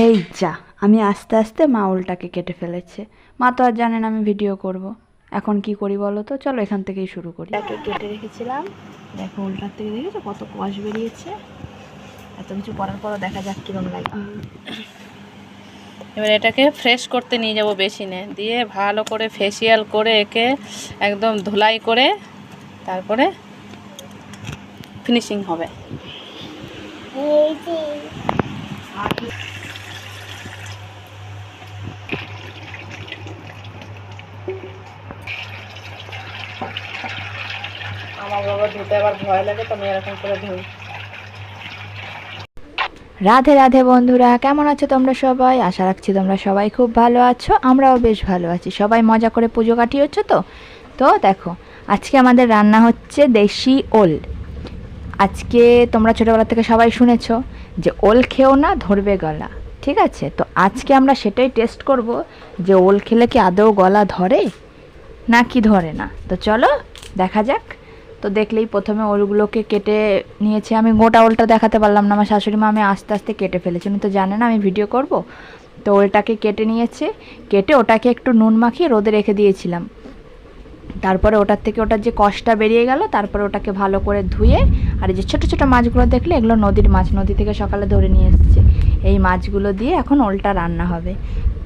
এই যা আমি আস্তে আস্তে মা উলটাকে কেটে ফেলেছে। মা তো আর জানেন আমি ভিডিও করব। এখন কি করি বলো তো? চলো এখান থেকেই শুরু করি। এটাকে কেটে রেখেছিলাম। দেখো উল্টার থেকে দেখেছ? কত কষ বেরিয়েছে। এত কিছু করার পরও দেখা যাক কিরম লাগে। এবার এটাকে ফ্রেশ করতে নিয়ে যাব বেসিনে। দিয়ে ভালো করে ফেসিয়াল করে একে একদম ধুলাই করে তারপরে ফিনিশিং হবে। আমার বাবা ধুতে আবার ভয় লাগে, তো আমি এরকম করে ধুই। রাধে রাধে বন্ধুরা, কেমন আছো তোমরা সবাই? আশা রাখছি তোমরা সবাই খুব ভালো আছো, আমরাও বেশ ভালো আছি। সবাই মজা করে পুজো কাটিয়েছো তো? তো দেখো, আজকে আমাদের রান্না হচ্ছে দেশি ওল। আজকে তোমরা ছোটোবেলা থেকে সবাই শুনেছো যে ওল খেও না, ধরবে গলা। ঠিক আছে? তো আজকে আমরা সেটাই টেস্ট করব যে ওল খেলে কি আদৌ গলা ধরে না কি ধরে না। তো চলো, দেখা যাক। তো দেখলেই প্রথমে ওলগুলোকে কেটে নিয়েছে। আমি গোটা ওলটা দেখাতে পারলাম না। আমার শাশুড়ি মা, আমি আস্তে আস্তে কেটে ফেলেছি। উনি তো জানে না আমি ভিডিও করব। তো ওলটাকে কেটে নিয়েছে। কেটে ওটাকে একটু নুন মাখিয়ে রোদে রেখে দিয়েছিলাম। তারপরে ওটার থেকে ওটার যে কষটা বেরিয়ে গেল, তারপরে ওটাকে ভালো করে ধুয়ে আর যে ছোটো ছোটো মাছগুলো দেখলে এগুলো নদীর মাছ। নদী থেকে সকালে ধরে নিয়ে এসেছে। এই মাছগুলো দিয়ে এখন ওলটা রান্না হবে।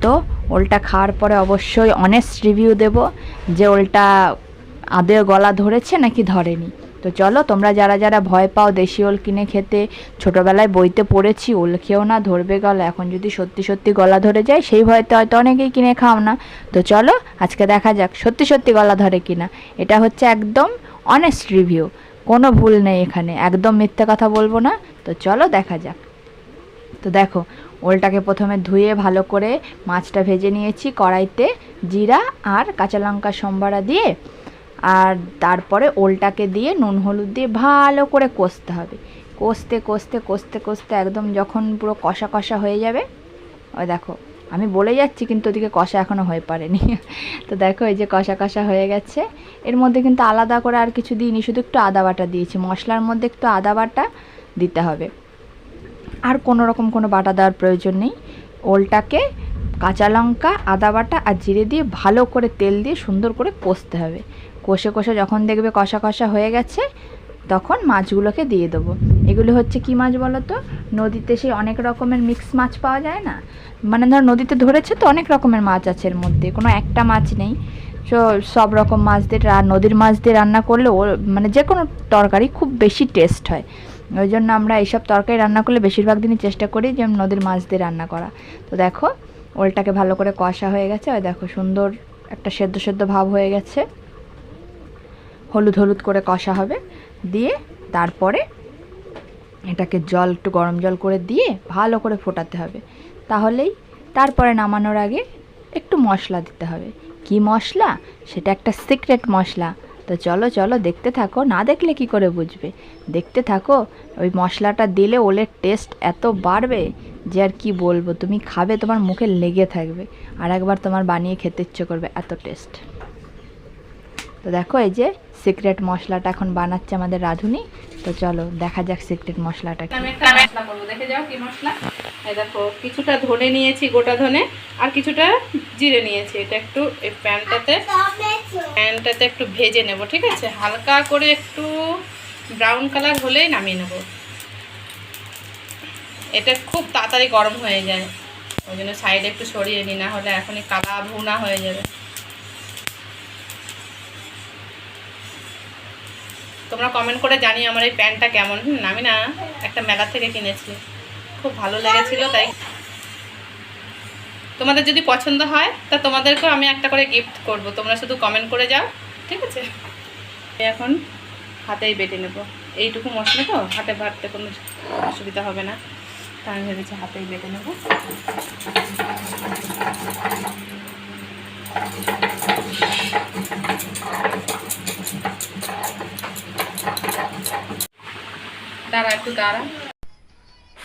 তো ওলটা খাওয়ার পরে অবশ্যই অনেস্ট রিভিউ দেব যে ওলটা আদৌ গলা ধরেছে নাকি ধরেনি। তো চলো তোমরা যারা যারা ভয় পাও দেশি ওল কিনে খেতে, ছোটোবেলায় বইতে পড়েছি, ওল খেয়েও না, ধরবে গলা। এখন যদি সত্যি সত্যি গলা ধরে যায়, সেই ভয়তে হয়তো অনেকেই কিনে খাও না। তো চলো আজকে দেখা যাক সত্যি সত্যি গলা ধরে কিনা। এটা হচ্ছে একদম অনেস্ট রিভিউ কোনো ভুল নেই এখানে। একদম মিথ্যে কথা বলব না। তো চলো দেখা যাক। তো দেখো, ওলটাকে প্রথমে ধুয়ে ভালো করে মাছটা ভেজে নিয়েছি কড়াইতে জিরা আর কাঁচা লঙ্কা সম্বারা দিয়ে। আর তারপরে ওলটাকে দিয়ে নুন হলুদ দিয়ে ভালো করে কষতে হবে। কষতে কষতে কষতে কষতে একদম যখন পুরো কষা কষা হয়ে যাবে, ওই দেখো, আমি বলে যাচ্ছি কিন্তু ওদিকে কষা এখনও হয়ে পারেনি। তো দেখো, এই যে কষা কষা হয়ে গেছে। এর মধ্যে কিন্তু আলাদা করে আর কিছু দিইনি, শুধু একটু আদা বাটা দিয়েছি। মশলার মধ্যে একটু আদা বাটা দিতে হবে। আর কোনো রকম কোনো বাটা দেওয়ার প্রয়োজন নেই। ওলটাকে কাঁচা লঙ্কা, আদা বাটা আর জিরে দিয়ে ভালো করে তেল দিয়ে সুন্দর করে কষতে হবে। কষে কষে যখন দেখবে কষা কষা হয়ে গেছে, তখন মাছগুলোকে দিয়ে দেবো। এগুলো হচ্ছে কি মাছ বলো তো? নদীতে সেই অনেক রকমের মিক্স মাছ পাওয়া যায় না? মানে ধর নদীতে ধরেছে তো অনেক রকমের মাছ আছে এর মধ্যে, কোনো একটা মাছ নেই। সো, সব রকম মাছ দিয়ে নদীর মাছ দিয়ে রান্না করলে ও মানে যে কোনো তরকারি খুব বেশি টেস্ট হয়। ওই জন্য আমরা এইসব তরকারি রান্না করলে বেশিরভাগ দিনই চেষ্টা করি যে নদীর মাছ দিয়ে রান্না করা। তো দেখো, ওলটাকে ভালো করে কষা হয়ে গেছে। ওই দেখো, সুন্দর একটা সেদ্ধ সেদ্ধ ভাব হয়ে গেছে। হলুদ হলুদ করে কষা হবে। দিয়ে তারপরে এটাকে জল, একটু গরম জল করে দিয়ে ভালো করে ফোটাতে হবে। তাহলেই তারপরে নামানোর আগে একটু মশলা দিতে হবে। কি মশলা? সেটা একটা সিক্রেট মশলা। তো চলো চলো, দেখতে থাকো। না দেখলে কি করে বুঝবে? দেখতে থাকো, ওই মশলাটা দিলে ওলের টেস্ট এত বাড়বে যে আর কি বলব? তুমি খাবে, তোমার মুখে লেগে থাকবে। আর একবার তোমার বানিয়ে খেতে ইচ্ছে করবে, এত টেস্ট তো দেখো, এই যে সিক্রেট মশলাটা এখন বানাচ্ছে আমাদের রাঁধুনি। তো চলো, দেখা যাক সিক্রেট মশলাটা দেখে যাও কি মশলা। এই দেখো, কিছুটা ধনে নিয়েছি, গোটা ধনে, আর কিছুটা জিরে নিয়েছি। এটা একটু এই প্যানটাতে প্যানটাতে একটু ভেজে নেব, ঠিক আছে? হালকা করে একটু ব্রাউন কালার হলেই নামিয়ে নেব। এটা খুব তাড়াতাড়ি গরম হয়ে যায়। ওই জন্য সাইডে একটু সরিয়ে নিই, না হলে এখনই কালা ভুনা হয়ে যাবে। তোমরা কমেন্ট করে জানিও আমার এই প্যান্টটা কেমন। হুম, আমি না একটা মেলা থেকে কিনেছি। খুব ভালো লেগেছিল, তাই। তোমাদের যদি পছন্দ হয়, তা তোমাদেরকেও আমি একটা করে গিফট করব। তোমরা শুধু কমেন্ট করে যাও, ঠিক আছে? এখন হাতেই বেটে নেব। এইটুকু মশলা তো, হাতে বাটতে কোনো অসুবিধা হবে না। তা আমি ভেবেছি হাতেই বেটে নেব। দাঁড়া একটু দাঁড়া।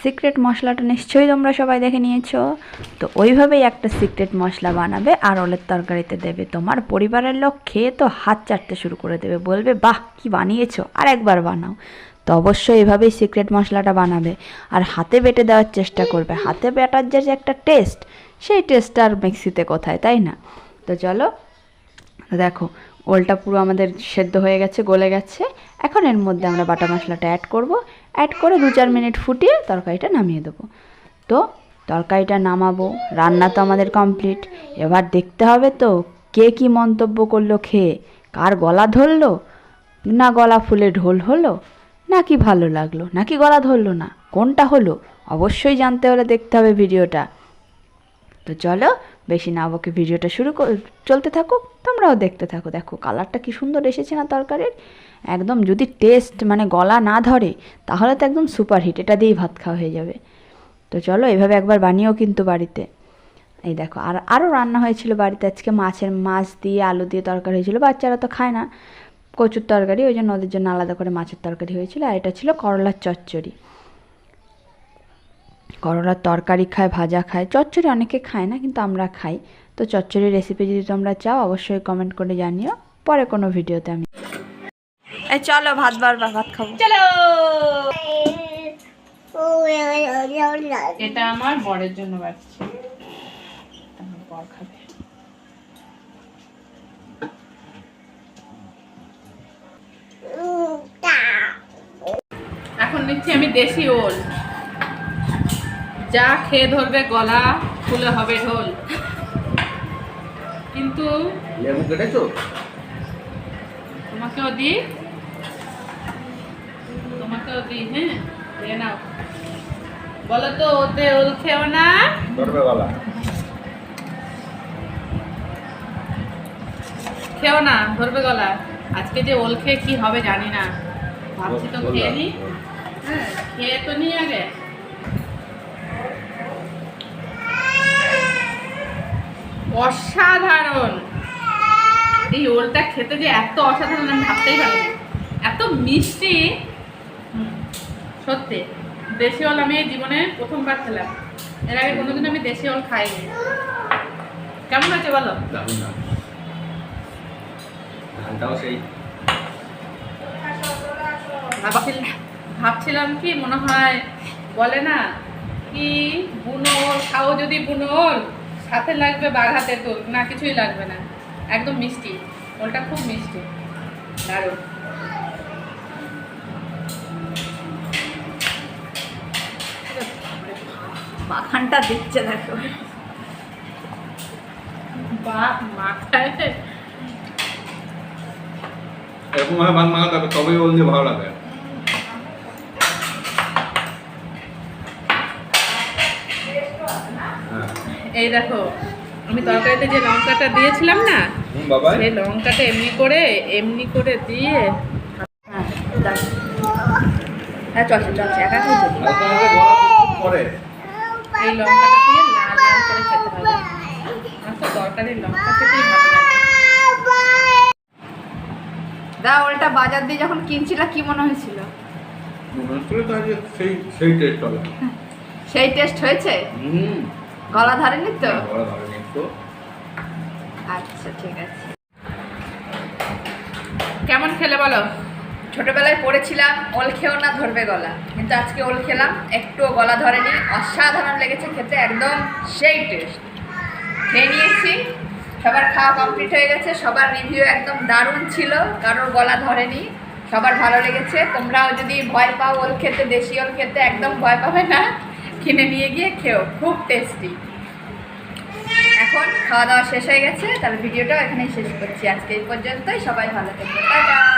সিক্রেট মশলাটা নিশ্চয়ই তোমরা সবাই দেখে নিয়েছো। তো ওইভাবেই একটা সিক্রেট মশলা বানাবে, আর ওলের তরকারিতে দেবে তোমার পরিবারের লোক, খেয়ে তো হাত চাটতে শুরু করে দেবে, বলবে, বাহ, কি বানিয়েছো, আর একবার বানাও। তো অবশ্যই এভাবেই সিক্রেট মশলাটা বানাবে, আর হাতে বেটে দেওয়ার চেষ্টা করবে। হাতে বেটার যে একটা টেস্ট সেই টেস্টটা আর মিক্সিতে কোথায়, তাই না? তো চলো, দেখো ওলটা পুরো আমাদের সেদ্ধ হয়ে গেছে, গলে গেছে। এখন এর মধ্যে আমরা বাটা মশলাটা অ্যাড করব। অ্যাড করে দু চার মিনিট ফুটিয়ে তরকারিটা নামিয়ে দেবো। তো তরকারিটা নামাবো, রান্না তো আমাদের কমপ্লিট এবার দেখতে হবে তো কে কি মন্তব্য করল খেয়ে। কার গলা ধরলো? না গলা ফুলে ঢোল হলো? নাকি ভালো লাগল? নাকি গলা ধরলো না? কোনটা হলো? অবশ্যই জানতে হলে দেখতে হবে ভিডিওটা। তো চলো বেশি না বকে ভিডিওটা শুরু চলতে থাকুক, তোমরাও দেখতে থাকো। দেখো কালারটা কি সুন্দর এসেছে না তরকারির? একদম যদি টেস্ট মানে গলা না ধরে, তাহলে তো একদম সুপার হিট এটা দিয়েই ভাত খাওয়া হয়ে যাবে। তো চলো, এভাবে একবার বানিয়েও কিন্তু বাড়িতে। এই দেখো, আর আরও রান্না হয়েছিল বাড়িতে, আজকে মাছের মাছ দিয়ে আলু দিয়ে তরকারি হয়েছিল, বাচ্চারা তো খায় না। কচুর তরকারি, ওই জন্য ওদের জন্য আলাদা করে মাছের তরকারি হয়েছিল, আর এটা ছিল করলার চচ্চড়ি। করলার তরকারি খায় ভাজা খায়। চচ্চড়ি অনেকে খায় না কিন্তু আমরা খাই। তো চচ্চড়ির রেসিপি যদি তোমরা চাও অবশ্যই কমেন্ট করে জানিও। পরে কোনো ভিডিওতে আমি এই চলো ভাত বার ভাত খাব। চলো! এটা আমার বরের জন্য বাড়ছি। বর খাবে। এখন নিচ্ছি আমি দেশি ওল। যা খেয়ে ধরবে গলা ফুলে হবে ঢোল। কিন্তু লেবু কেটেছো? তোমাকেও দিই। তোমাকেও দিই হ্যাঁ? নাও। বলো তো ওতে ওল খেও না? ধরবে গলা। খেও না ধরবে গলা। আজকে যে ওল খেয়ে কি হবে জানি না। ভাবছি তো খেয়ে নি। হ্যাঁ। খেয়ে তো নি আগে। অসাধারণ। এই ওলটা খেতে যে এত অসাধারণ আমি ভাবতেই পারি এত মিষ্টি। সত্যি। দেশি ওল আমি জীবনে প্রথমবার খেলাম। এর আগে কোনোদিন আমি দেশি ওল খাইনি। কেমন আছে বলো? ধানটাও সেই। ভাবছিলাম কি মনে হয় বলে না কি বুনো খাও যদি বুনো সাথে লাগবে বাঘাতে তোল না কিছুই লাগবে না। একদম মিষ্টি। ওলটা খুব মিষ্টি। দারুণ। মাখানটা দিচ্ছে দেখো। বা মাথায় এরকম ভাবে হবে তবেই ওল দিয়ে ভালো লাগে এই দেখো আমি তরকারিতে যে লঙ্কাটা দিয়েছিলাম না সেই লঙ্কাটা এমনি করে এমনি করে দিয়ে হ্যাঁ। হ্যাঁ একা করে এই লঙ্কাটা দিয়ে লাল লাল করে খেতে হবে। আমার তো তরকারির লঙ্কা খেতেই ভালো লাগে। দা বাজার দিয়ে যখন কিনছিলা কি মনে হয়েছিল? সেই টেস্ট সেই টেস্ট হয়েছে? হুম। গলা ধরেনি তো? বড় ধরেনি তো। আচ্ছা ঠিক আছে। কেমন খেলে বলো? ছোটবেলায় পড়েছিলাম ওল খেয়েও না ধরবে গলা। কিন্তু আজকে ওল খেলাম একটুও গলা ধরেনি। অসাধারণ লেগেছে খেতে একদম সেই টেস্ট খেয়ে নিয়েছি। সবার খাওয়া কমপ্লিট হয়ে গেছে সবার রিভিউ একদম দারুণ ছিল কারোর গলা ধরেনি সবার ভালো লেগেছে। তোমরাও যদি ভয় পাও ওল খেতে দেশি ওল খেতে একদম ভয় পাবে না। কিনে নিয়ে গিয়ে খেও, খুব টেস্টি এখন খাওয়া দাওয়া শেষ হয়ে গেছে, তাহলে ভিডিওটাও এখানেই শেষ করছি। আজকে এই পর্যন্তই, সবাই ভালো থাকবে টাটা!